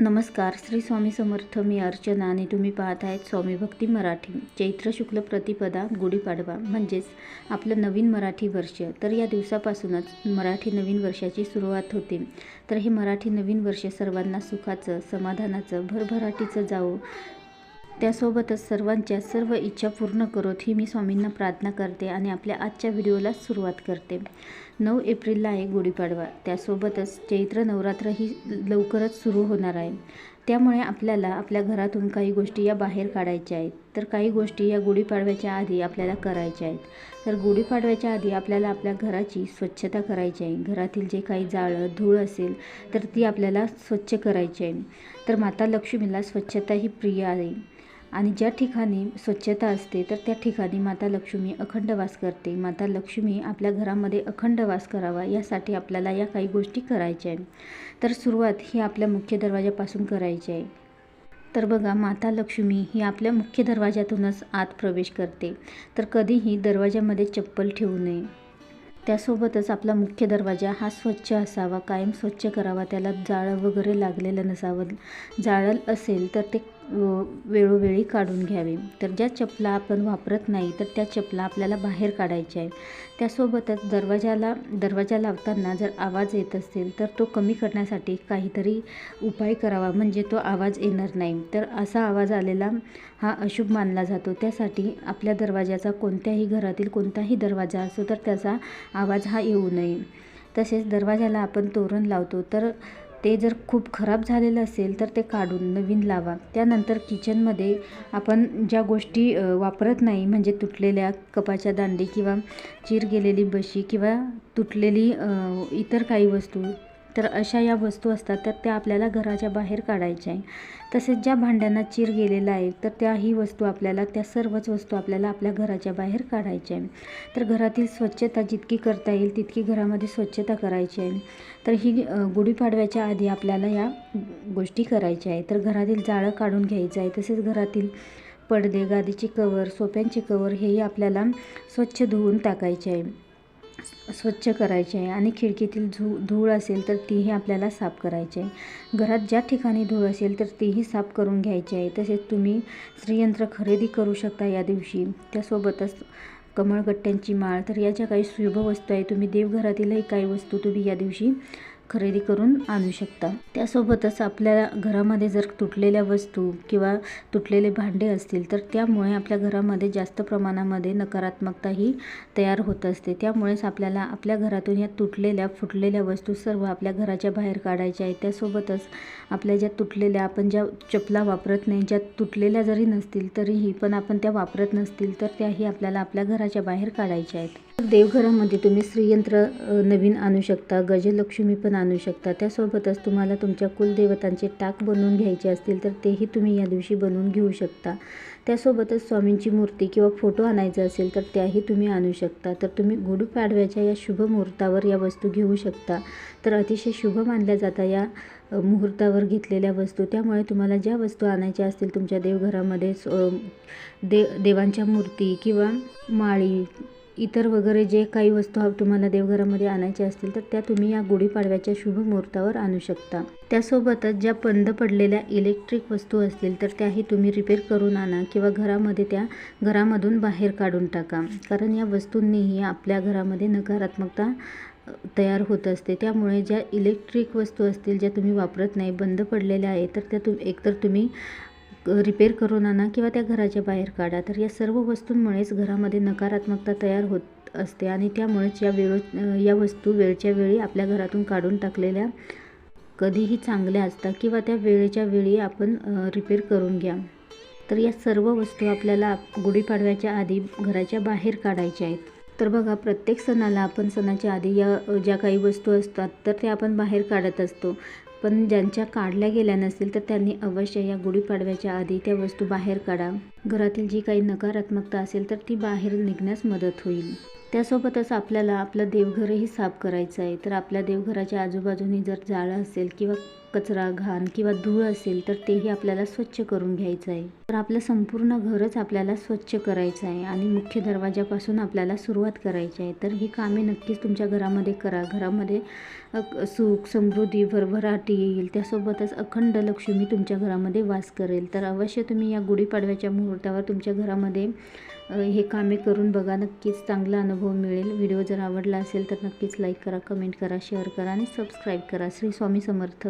नमस्कार श्री स्वामी समर्थ मी अर्चना आणि तुम्ही पाहत आहेत स्वामी भक्ती मराठी. चैत्र शुक्ल प्रतिपदा गुढीपाडवा म्हणजेच आपलं नवीन मराठी वर्ष. तर या दिवसापासूनच मराठी नवीन वर्षाची सुरुवात होते. तर हे मराठी नवीन वर्ष सर्वांना सुखाचं समाधानाचं भरभराटीचं जावो. त्यासोबतच सर्वांच्या सर्व इच्छा पूर्ण करोत ही मी स्वामींना प्रार्थना करते आणि आपल्या आजच्या व्हिडिओला सुरुवात करते. नऊ एप्रिलला आहे गुढीपाडवा. त्यासोबतच चैत्र नवरात्र ही लवकरच सुरू होणार आहे. त्यामुळे आपल्याला आपल्या घरातून काही गोष्टी या बाहेर काढायच्या आहेत. तर काही गोष्टी या गुढीपाडव्याच्या आधी आपल्याला करायच्या आहेत. तर गुढीपाडव्याच्या आधी आपल्याला आपल्या घराची स्वच्छता करायची आहे. घरातील जे काही जाळं धूळ असेल तर ती आपल्याला स्वच्छ करायची आहे. तर माता लक्ष्मीला स्वच्छता ही प्रिय आहे. आणि ज्या ठिकाणी स्वच्छता असते तर त्या ठिकाणी माता लक्ष्मी अखंड वास करते. माता लक्ष्मी आपल्या घरामध्ये अखंड वास करावा यासाठी आपल्याला या काही गोष्टी करायच्या आहे तर सुरुवात ही आपल्या मुख्य दरवाजापासून करायची आहे. तर बघा माता लक्ष्मी ही आपल्या मुख्य दरवाजातूनच आत प्रवेश करते. तर कधीही दरवाजामध्ये चप्पल ठेवू नये. त्यासोबतच आपला मुख्य दरवाजा हा स्वच्छ असावा कायम स्वच्छ करावा त्याला जाळं वगैरे लागलेलं नसावं. जाळं असेल तर ते वेळोवेळी काढून घ्यावे. तर ज्या चपला आपण वापरत नाही तर त्या चपला आपल्याला बाहेर काढायच्या आहेत. त्यासोबतच दरवाजाला दरवाजा लावताना जर आवाज येत असेल तर तो कमी करण्यासाठी काहीतरी उपाय करावा. म्हणजे तो आवाज येणार नाही. तर असा आवाज आलेला हा अशुभ मानला जातो. त्यासाठी आपल्या दरवाजाचा कोणत्याही घरातील कोणताही दरवाजा असो तर त्याचा आवाज हा येऊ नये. तसेच दरवाजाला आपण तोरण लावतो तर ते जर खूप खराब झालेलं असेल तर ते काढून नवीन लावा. त्यानंतर किचनमध्ये आपण ज्या गोष्टी वापरत नाही म्हणजे तुटलेल्या कपाच्या दांडी किंवा चीर गेलेली बशी किंवा तुटलेली इतर काही वस्तू तर अशा या वस्तू असतात तर त्या आपल्याला घराच्या बाहेर काढायच्या आहे तसेच ज्या भांड्यांना चीर गेलेला आहे तर त्याही वस्तू आपल्याला त्या सर्वच वस्तू आपल्याला आपल्या घराच्या बाहेर काढायच्या आहे तर घरातील स्वच्छता जितकी करता येईल तितकी घरामध्ये स्वच्छता करायची आहे. तर ही गुढीपाडव्याच्या आधी आपल्याला या गोष्टी करायच्या आहे तर घरातील जाळं काढून घ्यायचं आहे. तसेच घरातील पडदे गादीचे कवर सोप्यांचे कवर हेही आपल्याला स्वच्छ धुवून टाकायचे आहे. स्वच्छ करायचे आहे आणि खिडकीतील झू धूळ असेल तर तीही आपल्याला साफ करायची आहे. घरात ज्या ठिकाणी धूळ असेल तर तीही साफ करून घ्यायची आहे. तसेच तुम्ही श्रीयंत्र खरेदी करू शकता या दिवशी. त्यासोबतच कमळगट्ट्यांची माळ तर या ज्या काही शुभ वस्तू आहे तुम्ही देवघरातीलही काही वस्तू तुम्ही या दिवशी खरेदी करून आणू शकता. त्यासोबतच आपल्या घरामध्ये जर तुटलेल्या वस्तू किंवा तुटलेले भांडे असतील तर त्यामुळे आपल्या घरामध्ये जास्त प्रमाणामध्ये नकारात्मकता ही तयार होत असते. त्यामुळेच आपल्याला आपल्या घरातून या तुटलेल्या फुटलेल्या वस्तू सर्व आपल्या घराच्या बाहेर काढायच्या आहेत. त्यासोबतच आपल्या ज्या तुटलेल्या आपण ज्या चपला वापरत नाही ज्या तुटलेल्या जरी नसतील तरीही पण आपण त्या वापरत नसतील तर त्याही आपल्याला आपल्या घराच्या बाहेर काढायच्या आहेत. देवघरामध्ये तुम्ही श्रीयंत्र नवीन आणू शकता गजलक्ष्मी पण आणू शकता. त्यासोबतच तुम्हाला तुमच्या कुलदेवतांचे टाक बनवून घ्यायचे असतील तर तेही तुम्ही या दिवशी बनवून घेऊ शकता. त्यासोबतच स्वामींची मूर्ती किंवा फोटो आणायचा असेल तर त्याही तुम्ही आणू शकता. तर तुम्ही गुढपाडव्याच्या या शुभ मुहूर्तावर या वस्तू घेऊ शकता. तर अतिशय शुभ मानल्या जाता या मुहूर्तावर घेतलेल्या वस्तू. त्यामुळे तुम्हाला ज्या वस्तू आणायच्या असतील तुमच्या देवघरामध्ये दे देवांच्या मूर्ती किंवा माळी इतर वगैरे जे काही वस्तू तुम्हाला देवघरामध्ये आणायच्या असतील तर त्या तुम्ही या गुढीपाडव्याच्या शुभ मुहूर्तावर आणू शकता. त्यासोबतच ज्या बंद पडलेल्या इलेक्ट्रिक वस्तू असतील तर त्याही तुम्ही रिपेअर करून आणा किंवा घरामध्ये त्या घरामधून बाहेर काढून टाका. कारण या वस्तूंनीही आपल्या घरामध्ये नकारात्मकता तयार होत असते. त्यामुळे ज्या इलेक्ट्रिक वस्तू असतील ज्या तुम्ही वापरत नाही बंद पडलेल्या आहेत तर त्या तुम एकतर तुम्ही रिपेअर करून आणा किंवा त्या घराच्या बाहेर काढा. तर या सर्व वस्तूंमुळेच घरामध्ये नकारात्मकता तयार होत असते आणि त्यामुळेच या वेळ या वस्तू वेळच्या वेळी आपल्या घरातून काढून टाकलेल्या कधीही चांगल्या असतात किंवा त्या वेळेच्या वेळी आपण रिपेअर करून घ्या. तर या सर्व वस्तू आपल्याला गुढीपाडव्याच्या आधी घराच्या बाहेर काढायच्या आहेत. तर बघा प्रत्येक सणाला आपण सणाच्या आधी या ज्या काही वस्तू असतात तर त्या आपण बाहेर काढत असतो. पण ज्यांच्या काढल्या गेल्या नसतील तर त्यांनी अवश्य या गुढीपाडव्याच्या आधी त्या वस्तू बाहेर काढा. घरातील जी काही नकारात्मकता असेल तर ती बाहेर निघण्यास मदत होईल. त्यासोबतच आपल्याला आपलं देवघरही साफ करायचं आहे. तर आपल्या देवघराच्या आजूबाजूनी जर जाळं असेल किंवा कचरा घाण किंवा धूळ असेल तर तेही आपल्याला स्वच्छ करून घ्यायचं आहे. तर आपलं संपूर्ण घरच आपल्याला स्वच्छ करायचं आहे आणि मुख्य दरवाजापासून आपल्याला सुरुवात करायची आहे. तर ही कामे नक्कीच तुमच्या घरामध्ये करा. घरामध्ये सुख समृद्धी भरभराटी येईल. त्यासोबतच अखंड लक्ष्मी तुमच्या घरामध्ये वास करेल. तर अवश्य तुम्ही या गुढीपाडव्याच्या मुहूर्तावर तुमच्या घरामध्ये हे कामे करून बघा. नक्कीच चांगला अनुभव मिळेल. व्हिडिओ जर आवडला असेल तर नक्कीच लाईक करा कमेंट करा शेअर करा आणि सबस्क्राईब करा. श्री स्वामी समर्थ.